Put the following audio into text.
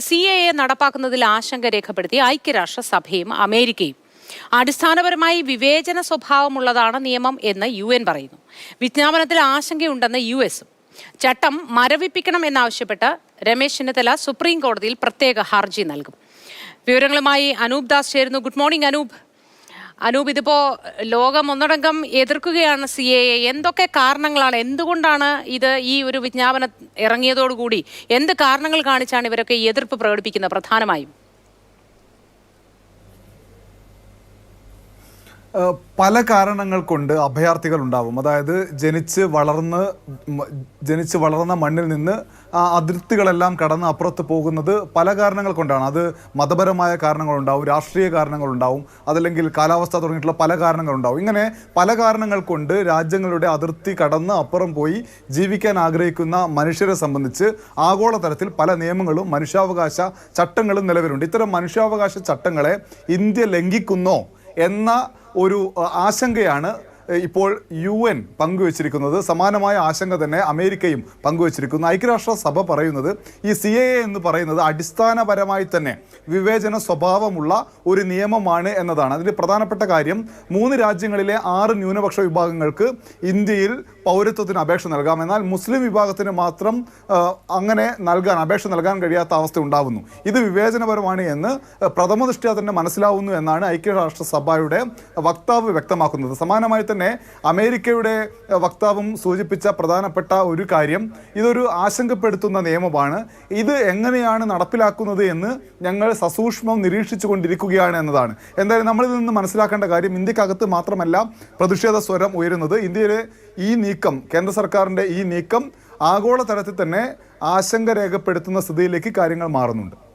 C A A നടപ്പാക്കുന്നതിൽ ആശങ്ക രേഖപ്പെടുത്തി ഐക്യരാഷ്ട്രസഭയും അമേരിക്കയും. അടിസ്ഥാനപരമായി വിവേചന സ്വഭാവമുള്ളതാണ് നിയമം എന്ന് യു എൻ പറയുന്നു. വിജ്ഞാപനത്തിൽ ആശങ്കയുണ്ടെന്ന് യു എസും. ചട്ടം മരവിപ്പിക്കണം എന്നാവശ്യപ്പെട്ട് രമേശ് ചെന്നിത്തല സുപ്രീം കോടതിയിൽ പ്രത്യേക ഹർജി നൽകും. വിവരങ്ങളുമായി അനൂപ് ദാസ് ചേരുന്നു. Good morning Anoop. അനൂപ് ഇതിപ്പോ ലോകം ഒന്നടങ്കം എതിർക്കുകയാണ് സി എ എന്തൊക്കെ കാരണങ്ങളാണ്? എന്തുകൊണ്ടാണ് ഇത് ഈ ഒരു വിജ്ഞാപനം ഇറങ്ങിയതോടുകൂടി? എന്ത് കാരണങ്ങൾ കാണിച്ചാണ് ഇവരൊക്കെ എതിർപ്പ് പ്രകടിപ്പിക്കുന്നത് പ്രധാനമായും? പല കാരണങ്ങൾ കൊണ്ട് അഭയാർത്ഥികൾ ഉണ്ടാവും. അതായത് ജനിച്ച് വളർന്ന് ജനിച്ച് വളർന്ന മണ്ണിൽ നിന്ന് ആ അതിർത്തികളെല്ലാം കടന്ന് അപ്പുറത്ത് പോകുന്നത് പല കാരണങ്ങൾ കൊണ്ടാണ്. അത് മതപരമായ കാരണങ്ങളുണ്ടാവും രാഷ്ട്രീയ കാരണങ്ങളുണ്ടാവും അതല്ലെങ്കിൽ കാലാവസ്ഥ തുടങ്ങിയിട്ടുള്ള പല കാരണങ്ങളുണ്ടാവും ഇങ്ങനെ പല കാരണങ്ങൾ കൊണ്ട് രാജ്യങ്ങളുടെ അതിർത്തി കടന്ന് അപ്പുറം പോയി ജീവിക്കാൻ ആഗ്രഹിക്കുന്ന മനുഷ്യരെ സംബന്ധിച്ച് ആഗോളതലത്തിൽ പല നിയമങ്ങളും മനുഷ്യാവകാശ ചട്ടങ്ങളും നിലവിലുണ്ട്. ഇത്തരം മനുഷ്യാവകാശ ചട്ടങ്ങളെ ഇന്ത്യ ലംഘിക്കുന്നോ എന്ന ഒരു ആശങ്കയാണ് ഇപ്പോൾ യു എൻ പങ്കുവച്ചിരിക്കുന്നത് സമാനമായ ആശങ്ക തന്നെ അമേരിക്കയും പങ്കുവച്ചിരിക്കുന്നു. ഐക്യരാഷ്ട്ര സഭ പറയുന്നത് ഈ സി എ എന്ന് പറയുന്നത് അടിസ്ഥാനപരമായി തന്നെ വിവേചന സ്വഭാവമുള്ള ഒരു നിയമമാണ് എന്നതാണ്. അതിന്റെ പ്രധാനപ്പെട്ട കാര്യം മൂന്ന് രാജ്യങ്ങളിലെ ആറ് ന്യൂനപക്ഷ വിഭാഗങ്ങൾക്ക് ഇന്ത്യയിൽ പൗരത്വത്തിന് അപേക്ഷ നൽകാം. എന്നാൽ മുസ്ലിം വിഭാഗത്തിന് മാത്രം അങ്ങനെ നൽകാൻ അപേക്ഷ നൽകാൻ കഴിയാത്ത അവസ്ഥ ഉണ്ടാവുന്നു. ഇത് വിവേചനപരമാണ് എന്ന് പ്രഥമ ദൃഷ്ടിയ തന്നെ മനസ്സിലാവുന്നു എന്നാണ് ഐക്യരാഷ്ട്രസഭയുടെ വക്താവ് വ്യക്തമാക്കുന്നത്. സമാനമായി തന്നെ അമേരിക്കയുടെ വക്താവും സൂചിപ്പിച്ച പ്രധാനപ്പെട്ട ഒരു കാര്യം ഇതൊരു ആശങ്കപ്പെടുത്തുന്ന നിയമമാണ്. ഇത് എങ്ങനെയാണ് നടപ്പിലാക്കുന്നത് എന്ന് ഞങ്ങൾ സസൂക്ഷ്മം നിരീക്ഷിച്ചു കൊണ്ടിരിക്കുകയാണ് എന്നതാണ്. എന്തായാലും നമ്മളിൽ നിന്ന് മനസ്സിലാക്കേണ്ട കാര്യം ഇന്ത്യക്കകത്ത് മാത്രമല്ല പ്രതിഷേധ സ്വരം ഉയരുന്നത്. ഇന്ത്യയിലെ ഈ നീക്കം കേന്ദ്ര സർക്കാരിന്റെ ഈ നീക്കം ആഗോളതലത്തിൽ തന്നെ ആശങ്ക രേഖപ്പെടുത്തുന്ന സ്ഥിതിയിലേക്ക് കാര്യങ്ങൾ മാറുന്നുണ്ട്.